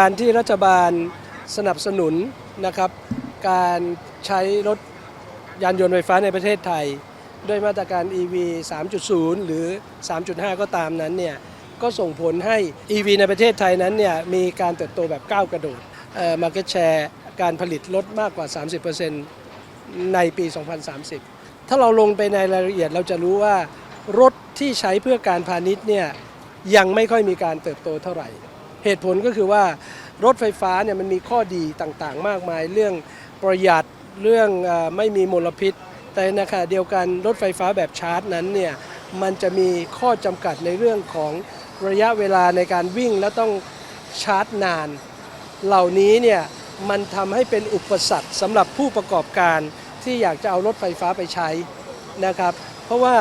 การที่รัฐบาลสนับสนุนนะครับการใช้รถยานยนต์ไฟฟ้าในประเทศไทย ด้วยมาตรการ EV 3.0 หรือ 3.5 ก็ตามนั้นเนี่ยก็ส่งผลให้ EV ในประเทศไทยนั้นเนี่ยมีการเติบโตแบบก้าวกระโดดเอ่อ market share การผลิตลดมากกว่า 30%ในปี 2030 ถ้าเราลงไปในรายละเอียดเราจะรู้ว่ารถที่ใช้เพื่อการพาณิชย์เนี่ยยังไม่ค่อยมีการเติบโตเท่าไหร่ เหตุผลก็คือว่ารถไฟฟ้าเนี่ยมันมีข้อดีต่างๆ มากมาย เรื่องประหยัดเรื่องไม่มีมลพิษ แต่ในขณะเดียวกันรถไฟฟ้าแบบชาร์จนั้นเนี่ยมันจะมีข้อจำกัดในเรื่องของระยะเวลาในการวิ่งและต้องชาร์จนาน เหล่านี้เนี่ยมันทำให้เป็นอุปสรรคสำหรับผู้ประกอบการที่อยากจะเอารถไฟฟ้าไปใช้นะครับเพราะว่า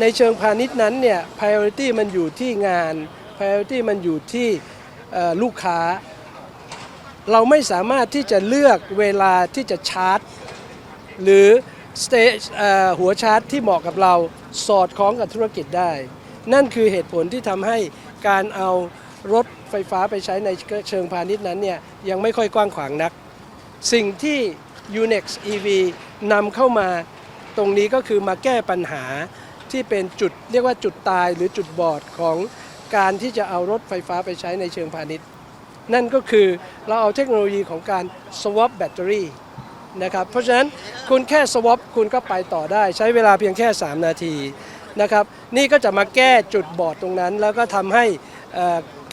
ในเชิงพาณิชย์นั้นเนี่ย priority มันอยู่ที่งาน priority มันอยู่ที่ ลูกค้า เราไม่สามารถที่จะเลือกเวลาที่จะชาร์จ หรือสเตจหัวชาร์จที่เหมาะกับเราสอดคล้องกับธุรกิจได้ นั่นคือเหตุผลที่ทำให้การเอารถไฟฟ้าไปใช้ในเชิงพาณิชย์นั้นเนี่ยยังไม่ค่อยกว้างขวางนัก สิ่งที่ Unex EV นำเข้ามาตรงนี้ก็คือมาแก้ปัญหาที่เป็นจุดเรียกว่าจุดตายหรือจุดบอดของ การที่จะเอารถไฟฟ้าไปใช้ในเชิงพาณิชย์ นั่นก็คือเราเอาเทคโนโลยีของการ swap แบตเตอรี่นะครับเพราะฉะนั้นคุณแค่ swap คุณก็ไปต่อได้ ใช้เวลาเพียงแค่ 3 นาทีนะครับนี่ก็จะมาแก้จุดบอดตรงนั้น แล้วก็ทำให้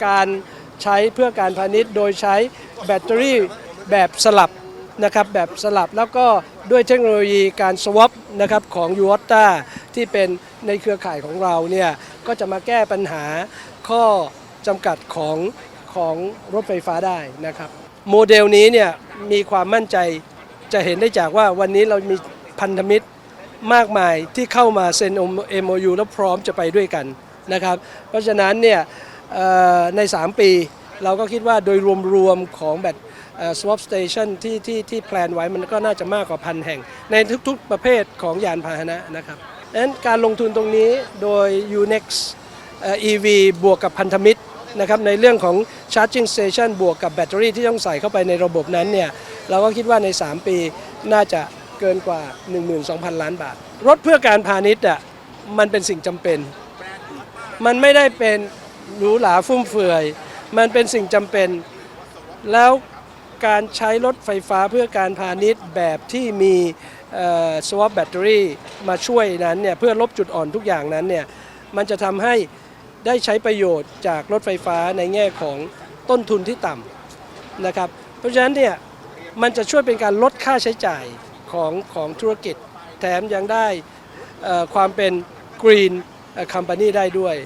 การใช้เพื่อการพาณิชย์ โดยใช้แบตเตอรี่แบบสลับนะครับแบบสลับแล้วก็ด้วยเทคโนโลยีการ swap นะครับของ u o t a ที่เป็นในเครือข่ายของเราเนี่ย ก็จะมาแก้ปัญหาข้อจำกัดของของรถไฟฟ้าได้นะครับ โมเดลนี้เนี่ยมีความมั่นใจจะเห็นได้จากว่าวันนี้เรามีพันธมิตรมากมายที่เข้ามาเซ็น MOU แล้วพร้อมจะไปด้วยกันนะครับ เพราะฉะนั้นเนี่ยใน 3 ปีเราก็คิดว่าโดยรวมๆของแบตเอ่อ swap station ที่ที่ที่แพลนไว้มันก็น่าจะมากกว่าพันแห่ง ในทุกๆประเภทของยานพาหนะนะครับ ดังนั้นการลงทุนตรงนี้โดย Unex เอ่อ EV บวกกับพันธมิตรนะครับในเรื่องของ Charging Station บวกกับแบตเตอรี่ที่ต้องใส่เข้าไปในระบบนั้นเนี่ยเราก็คิดว่าใน 3 ปีน่าจะเกินกว่า 12,000 ล้านบาท รถเพื่อการพาณิชย์อะมันเป็นสิ่งจำเป็น มันไม่ได้เป็นหรูหราฟุ่มเฟือย มันเป็นสิ่งจำเป็น แล้ว การใช้รถไฟฟ้าเพื่อการพาณิชย์แบบที่มีสวอปแบตเตอรี่มาช่วยนั้นเนี่ยเพื่อลบจุดอ่อนทุกอย่างนั้นเนี่ยมันจะทำให้ได้ใช้ประโยชน์จากรถไฟฟ้าในแง่ของต้นทุนที่ต่ำนะครับ เพราะฉะนั้นเนี่ยมันจะช่วยเป็นการลดค่าใช้จ่ายของของธุรกิจ แถมยังได้ความเป็น Green Company ได้ด้วย